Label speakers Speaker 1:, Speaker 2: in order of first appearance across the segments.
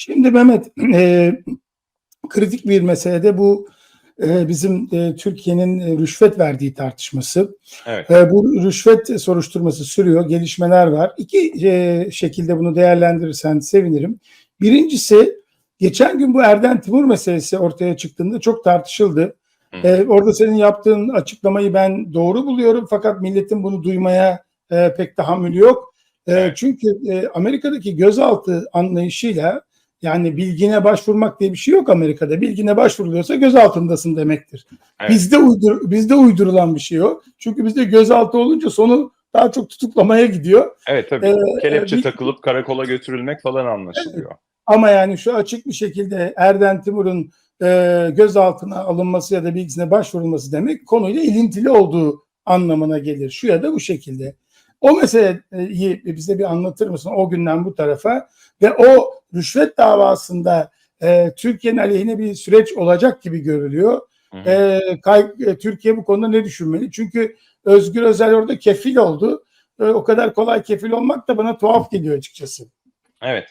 Speaker 1: Şimdi Mehmet, e, kritik bir meselede bu e, bizim e, Türkiye'nin e, rüşvet verdiği tartışması.
Speaker 2: Evet.
Speaker 1: E, bu rüşvet soruşturması sürüyor, gelişmeler var. İki e, şekilde bunu değerlendirirsen sevinirim. Birincisi, geçen gün bu Erden Timur meselesi ortaya çıktığında çok tartışıldı.
Speaker 2: Hı.
Speaker 1: E, orada senin yaptığın açıklamayı ben doğru buluyorum fakat milletin bunu duymaya e, pek tahammülü yok. E. Çünkü e, Amerika'daki gözaltı anlayışıyla yani bilgine başvurmak diye bir şey yok Amerika'da. Bilgine başvuruluyorsa gözaltındasın demektir.
Speaker 2: Evet.
Speaker 1: Bizde uydur bizde uydurulan bir şey o. Çünkü bizde gözaltı olunca sonu daha çok tutuklamaya gidiyor.
Speaker 2: Evet tabii.
Speaker 1: Ee,
Speaker 2: Kelepçe
Speaker 1: bir-
Speaker 2: takılıp karakola götürülmek falan anlaşılıyor.
Speaker 1: Ama yani şu açık bir şekilde Erden Timur'un e, gözaltına alınması ya da bilgisine başvurulması demek konuyla ilintili olduğu anlamına gelir. Şu ya da bu şekilde. O meseleyi bize bir anlatır mısın o günden bu tarafa ve o rüşvet davasında e, Türkiye'nin aleyhine bir süreç olacak gibi görülüyor.
Speaker 2: Hı hı.
Speaker 1: E, kay- e, Türkiye bu konuda ne düşünmeli? Çünkü Özgür Özel orada kefil oldu. E, o kadar kolay kefil olmak da bana tuhaf geliyor açıkçası.
Speaker 2: Evet.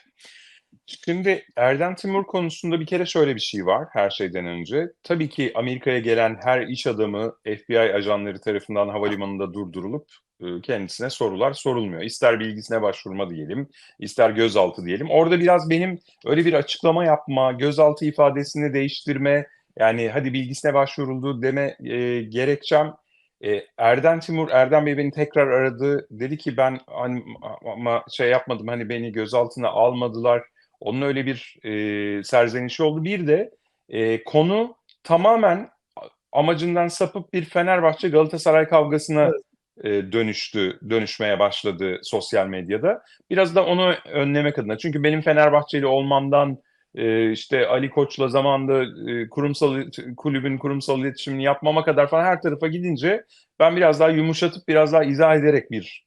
Speaker 2: Şimdi Erdem Timur konusunda bir kere şöyle bir şey var her şeyden önce. Tabii ki Amerika'ya gelen her iş adamı FBI ajanları tarafından havalimanında durdurulup kendisine sorular sorulmuyor. İster bilgisine başvurma diyelim, ister gözaltı diyelim. Orada biraz benim öyle bir açıklama yapma, gözaltı ifadesini değiştirme, yani hadi bilgisine başvuruldu deme e, gerekçem e, Erdem Timur, Erdem Bey beni tekrar aradı. Dedi ki ben hani, ama şey yapmadım hani beni gözaltına almadılar. Onun öyle bir e, serzenişi oldu. Bir de e, konu tamamen amacından sapıp bir Fenerbahçe Galatasaray kavgasına e, dönüştü, dönüşmeye başladı sosyal medyada. Biraz da onu önlemek adına. Çünkü benim Fenerbahçeli olmamdan e, işte Ali Koç'la zamanda e, kurumsal kulübün kurumsal iletişimini yapmama kadar falan her tarafa gidince ben biraz daha yumuşatıp biraz daha izah ederek bir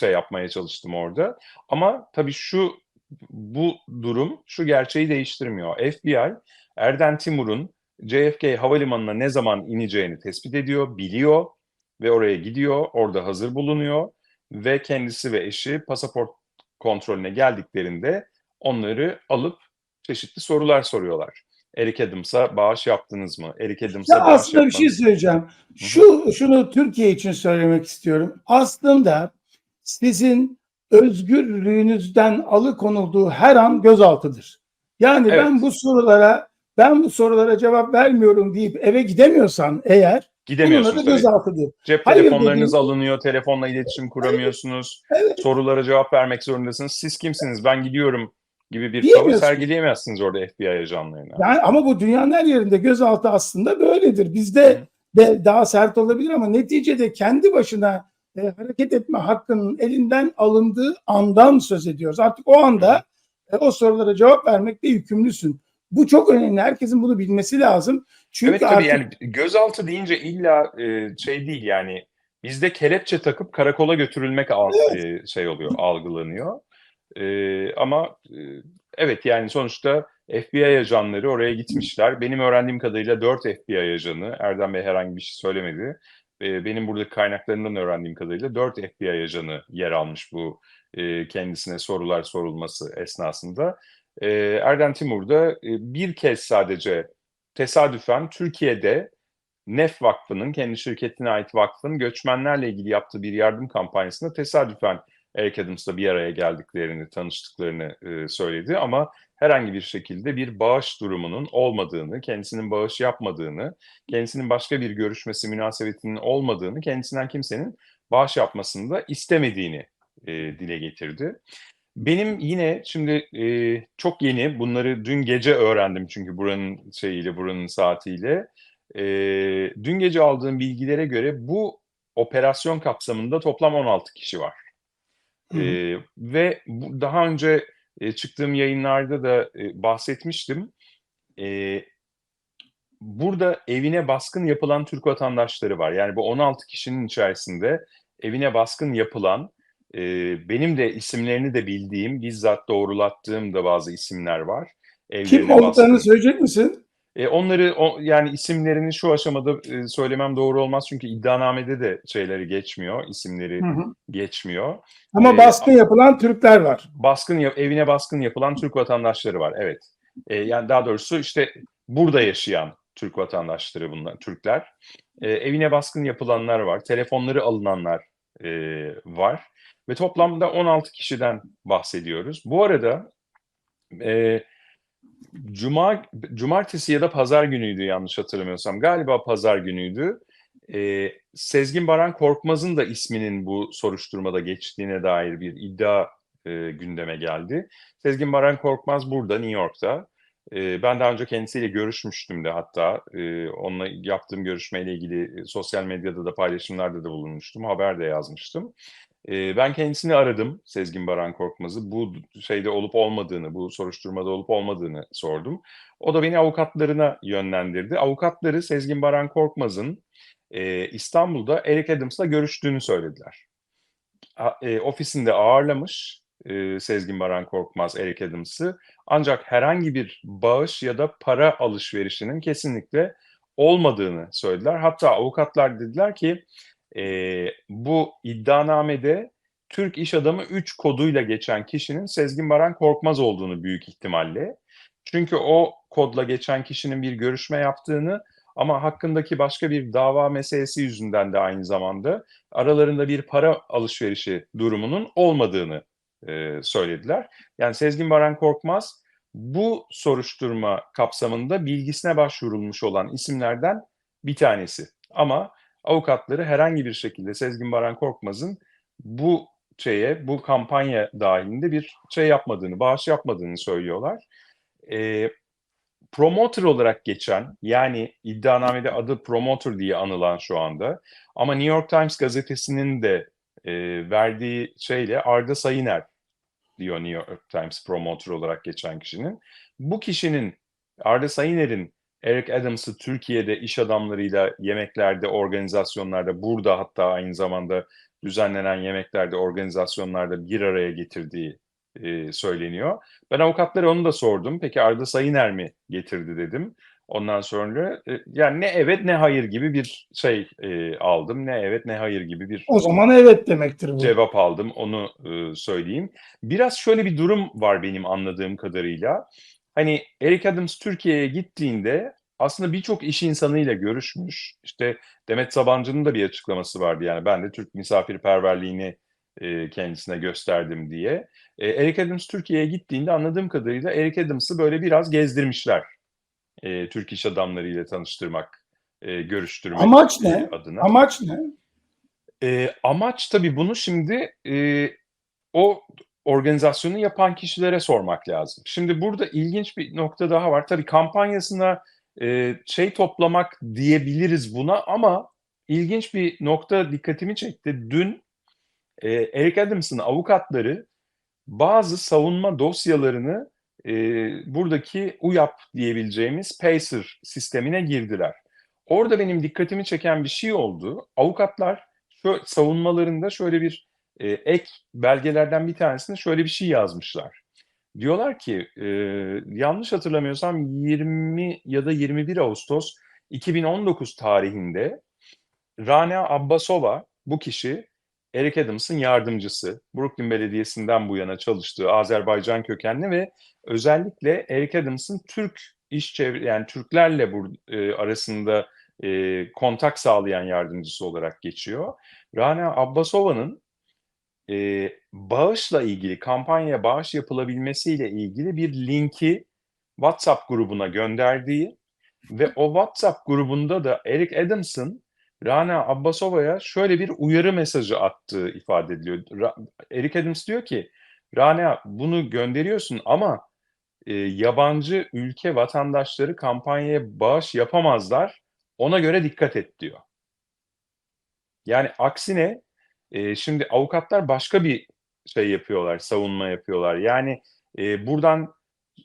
Speaker 2: şey yapmaya çalıştım orada. Ama tabii şu bu durum şu gerçeği değiştirmiyor. FBI Erden Timur'un JFK havalimanına ne zaman ineceğini tespit ediyor, biliyor ve oraya gidiyor, orada hazır bulunuyor ve kendisi ve eşi pasaport kontrolüne geldiklerinde onları alıp çeşitli sorular soruyorlar. Eric Adams'a bağış yaptınız mı? Eric Adams'a
Speaker 1: Ya
Speaker 2: bağış
Speaker 1: aslında bir şey söyleyeceğim. Şu şunu Türkiye için söylemek istiyorum. Aslında sizin özgürlüğünüzden alıkonulduğu her an gözaltıdır. Yani
Speaker 2: Evet.
Speaker 1: ben bu sorulara ben bu sorulara cevap vermiyorum deyip eve gidemiyorsan eğer bunun adı
Speaker 2: Gidemiyorsunuz tabii.
Speaker 1: gözaltıdır.
Speaker 2: Cep
Speaker 1: Hayır
Speaker 2: telefonlarınız
Speaker 1: dediğim-
Speaker 2: alınıyor, telefonla iletişim kuramıyorsunuz,
Speaker 1: Evet.
Speaker 2: sorulara cevap vermek zorundasınız. Siz kimsiniz, ben gidiyorum gibi bir tavır sergileyemezsiniz orada FBI ajanlarına.
Speaker 1: Yani ama bu dünyanın her yerinde gözaltı aslında böyledir. Bizde de daha sert olabilir ama neticede kendi başına e, hareket etme hakkının elinden alındığı andan söz ediyoruz. Artık o anda e, o sorulara cevap vermekte yükümlüsün. Bu çok önemli. Herkesin bunu bilmesi lazım. Çünkü
Speaker 2: evet tabii
Speaker 1: artık
Speaker 2: yani gözaltı deyince illa e, şey değil yani bizde kelepçe takıp karakola götürülmek al- e, şey oluyor, algılanıyor. E, ama e, evet yani sonuçta FBI ajanları oraya gitmişler. Benim öğrendiğim kadarıyla 4 FBI ajanı, Erdem Bey herhangi bir şey söylemedi. E, benim buradaki kaynaklarımdan öğrendiğim kadarıyla 4 FBI ajanı yer almış bu e, kendisine sorular sorulması esnasında. E, Erdem Timur da e, bir kez sadece tesadüfen Türkiye'de NEF Vakfı'nın, kendi şirketine ait vakfın göçmenlerle ilgili yaptığı bir yardım kampanyasında tesadüfen Eric Adams'la bir araya geldiklerini, tanıştıklarını e, söyledi. Ama herhangi bir şekilde bir bağış durumunun olmadığını, kendisinin bağış yapmadığını, kendisinin başka bir görüşmesi münasebetinin olmadığını, kendisinden kimsenin bağış yapmasını da istemediğini e, dile getirdi. Benim yine şimdi e, çok yeni bunları dün gece öğrendim çünkü buranın şeyiyle buranın saatiyle. E, dün gece aldığım bilgilere göre bu operasyon kapsamında toplam 16 kişi var.
Speaker 1: Hı.
Speaker 2: E, ve bu, daha önce e, çıktığım yayınlarda da e, bahsetmiştim. E, burada evine baskın yapılan Türk vatandaşları var. Yani bu 16 kişinin içerisinde evine baskın yapılan e, benim de isimlerini de bildiğim, bizzat doğrulattığım da bazı isimler var.
Speaker 1: kim olduklarını söyleyecek misin?
Speaker 2: E, onları o, yani isimlerini şu aşamada e, söylemem doğru olmaz çünkü iddianamede de şeyleri geçmiyor, isimleri
Speaker 1: Hı hı.
Speaker 2: geçmiyor.
Speaker 1: Ama
Speaker 2: Ee,
Speaker 1: baskın yapılan Türkler var.
Speaker 2: Baskın evine baskın yapılan Türk vatandaşları var. Evet. E, yani daha doğrusu işte burada yaşayan Türk vatandaşları bunlar, Türkler. E, evine baskın yapılanlar var. Telefonları alınanlar e, var. Ve toplamda 16 kişiden bahsediyoruz. Bu arada e, Cuma, cumartesi ya da pazar günüydü yanlış hatırlamıyorsam. Galiba pazar günüydü. E, Sezgin Baran Korkmaz'ın da isminin bu soruşturmada geçtiğine dair bir iddia e, gündeme geldi. Sezgin Baran Korkmaz burada, New York'ta. E, ben daha önce kendisiyle görüşmüştüm de hatta. E, onunla yaptığım görüşmeyle ilgili sosyal medyada da paylaşımlarda da bulunmuştum. Haber de yazmıştım. Ben kendisini aradım, Sezgin Baran Korkmaz'ı. Bu şeyde olup olmadığını, bu soruşturmada olup olmadığını sordum. O da beni avukatlarına yönlendirdi. Avukatları Sezgin Baran Korkmaz'ın İstanbul'da Eric Adams'la görüştüğünü söylediler. Ofisinde ağırlamış Sezgin Baran Korkmaz Eric Adams'ı. Ancak herhangi bir bağış ya da para alışverişinin kesinlikle olmadığını söylediler. Hatta avukatlar dediler ki e, bu iddianamede Türk iş adamı 3 koduyla geçen kişinin Sezgin Baran Korkmaz olduğunu büyük ihtimalle. Çünkü o kodla geçen kişinin bir görüşme yaptığını ama hakkındaki başka bir dava meselesi yüzünden de aynı zamanda aralarında bir para alışverişi durumunun olmadığını e, söylediler. Yani Sezgin Baran Korkmaz bu soruşturma kapsamında bilgisine başvurulmuş olan isimlerden bir tanesi. Ama avukatları herhangi bir şekilde Sezgin Baran Korkmaz'ın bu şeye, bu kampanya dahilinde bir şey yapmadığını, bağış yapmadığını söylüyorlar. E, promoter olarak geçen, yani iddianamede adı promoter diye anılan şu anda ama New York Times gazetesinin de e, verdiği şeyle Arda Sayıner diyor New York Times promoter olarak geçen kişinin. Bu kişinin Arda Sayıner'in Eric Adams'ı Türkiye'de iş adamlarıyla yemeklerde, organizasyonlarda, burada hatta aynı zamanda düzenlenen yemeklerde, organizasyonlarda bir araya getirdiği e, söyleniyor. Ben avukatlara onu da sordum. Peki Arda Sayıner mi getirdi dedim. Ondan sonra e, yani ne evet ne hayır gibi bir şey e, aldım. Ne evet ne hayır gibi bir
Speaker 1: O zaman evet demektir bu.
Speaker 2: cevap aldım. Onu e, söyleyeyim. Biraz şöyle bir durum var benim anladığım kadarıyla. Hani Eric Adams Türkiye'ye gittiğinde aslında birçok iş insanıyla görüşmüş. İşte Demet Sabancı'nın da bir açıklaması vardı. Yani ben de Türk misafirperverliğini e, kendisine gösterdim diye. E, Eric Adams Türkiye'ye gittiğinde anladığım kadarıyla Eric Adams'ı böyle biraz gezdirmişler. E, Türk iş adamlarıyla tanıştırmak, e, görüştürmek
Speaker 1: Amaç
Speaker 2: e,
Speaker 1: ne?
Speaker 2: adına.
Speaker 1: Amaç ne?
Speaker 2: E, amaç tabii bunu şimdi e, o organizasyonu yapan kişilere sormak lazım. Şimdi burada ilginç bir nokta daha var. Tabii kampanyasına e, şey toplamak diyebiliriz buna ama ilginç bir nokta dikkatimi çekti. Dün e, Eric Adams'ın avukatları bazı savunma dosyalarını e, buradaki UYAP diyebileceğimiz PACER sistemine girdiler. Orada benim dikkatimi çeken bir şey oldu. Avukatlar şu savunmalarında şöyle bir e, ek belgelerden bir tanesinde şöyle bir şey yazmışlar. Diyorlar ki e, yanlış hatırlamıyorsam 20 ya da 21 Ağustos 2019 tarihinde Rana Abbasova bu kişi Eric Adams'ın yardımcısı. Brooklyn Belediyesi'nden bu yana çalıştığı Azerbaycan kökenli ve özellikle Eric Adams'ın Türk iş çevre yani Türklerle bu e, arasında e, kontak sağlayan yardımcısı olarak geçiyor. Rana Abbasova'nın e, bağışla ilgili, kampanya bağış yapılabilmesiyle ilgili bir linki WhatsApp grubuna gönderdiği ve o WhatsApp grubunda da Eric Adams'ın Rana Abbasova'ya şöyle bir uyarı mesajı attığı ifade ediliyor. Ra- Eric Adams diyor ki, Rana bunu gönderiyorsun ama e, yabancı ülke vatandaşları kampanyaya bağış yapamazlar. Ona göre dikkat et diyor. Yani aksine e, şimdi avukatlar başka bir şey yapıyorlar, savunma yapıyorlar. Yani e, buradan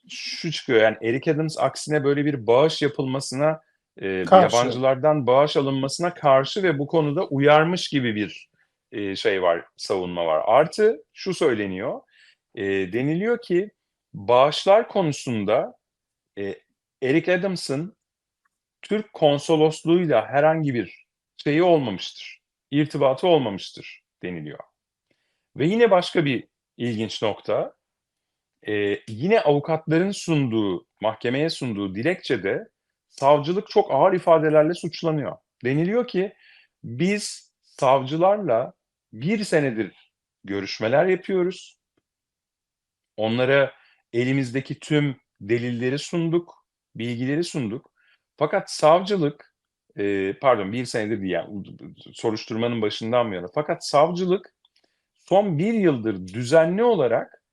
Speaker 2: şu çıkıyor yani Eric Adams aksine böyle bir bağış yapılmasına, e,
Speaker 1: Karşı.
Speaker 2: yabancılardan bağış alınmasına karşı ve bu konuda uyarmış gibi bir e, şey var, savunma var. Artı şu söyleniyor, e, deniliyor ki bağışlar konusunda e, Eric Adams'ın Türk konsolosluğuyla herhangi bir şeyi olmamıştır. İrtibatı olmamıştır deniliyor. Ve yine başka bir ilginç nokta, e, yine avukatların sunduğu, mahkemeye sunduğu dilekçede savcılık çok ağır ifadelerle suçlanıyor. Deniliyor ki biz savcılarla bir senedir görüşmeler yapıyoruz. Onlara elimizdeki tüm delilleri sunduk, bilgileri sunduk. Fakat savcılık, e, pardon bir senedir değil yani soruşturmanın başından bu yana. Fakat savcılık son bir yıldır düzenli olarak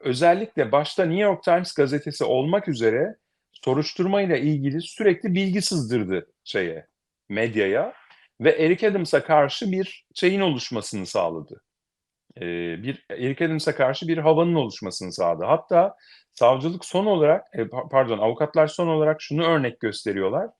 Speaker 2: özellikle başta New York Times gazetesi olmak üzere soruşturmayla ilgili sürekli bilgi sızdırdı şeye, medyaya ve Eric Adams'a karşı bir şeyin oluşmasını sağladı. Ee, bir Eric Adams'a karşı bir havanın oluşmasını sağladı. Hatta savcılık son olarak, e, pa- pardon avukatlar son olarak şunu örnek gösteriyorlar.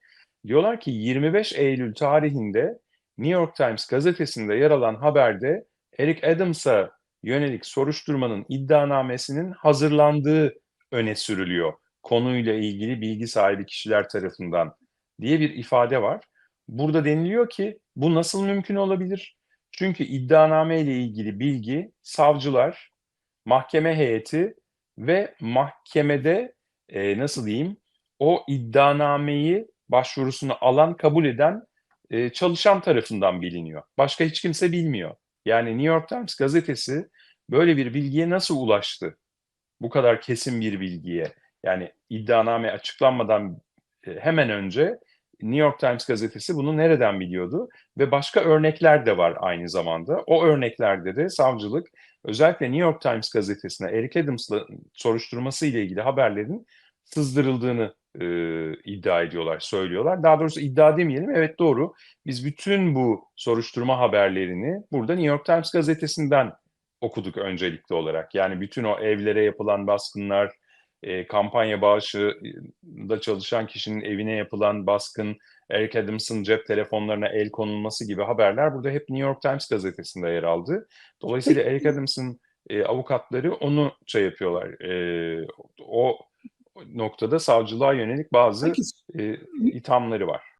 Speaker 2: Diyorlar ki 25 Eylül tarihinde New York Times gazetesinde yer alan haberde Eric Adams'a yönelik soruşturmanın iddianamesinin hazırlandığı öne sürülüyor. Konuyla ilgili bilgi sahibi kişiler tarafından diye bir ifade var. Burada deniliyor ki bu nasıl mümkün olabilir? Çünkü iddianame ile ilgili bilgi savcılar, mahkeme heyeti ve mahkemede e, nasıl diyeyim o iddianameyi başvurusunu alan, kabul eden e, çalışan tarafından biliniyor. Başka hiç kimse bilmiyor. Yani New York Times gazetesi böyle bir bilgiye nasıl ulaştı? Bu kadar kesin bir bilgiye. Yani iddianame açıklanmadan e, hemen önce New York Times gazetesi bunu nereden biliyordu? Ve başka örnekler de var aynı zamanda. O örneklerde de savcılık özellikle New York Times gazetesine Eric Adams'la soruşturması ile ilgili haberlerin sızdırıldığını e, iddia ediyorlar, söylüyorlar. Daha doğrusu iddia demeyelim, evet doğru. Biz bütün bu soruşturma haberlerini burada New York Times gazetesinden okuduk öncelikli olarak. Yani bütün o evlere yapılan baskınlar, e, kampanya bağışında çalışan kişinin evine yapılan baskın, Eric Adams'ın cep telefonlarına el konulması gibi haberler burada hep New York Times gazetesinde yer aldı. Dolayısıyla Eric Adams'ın e, avukatları onu şey yapıyorlar. E, o noktada savcılığa yönelik bazı
Speaker 1: Peki
Speaker 2: e, ithamları var.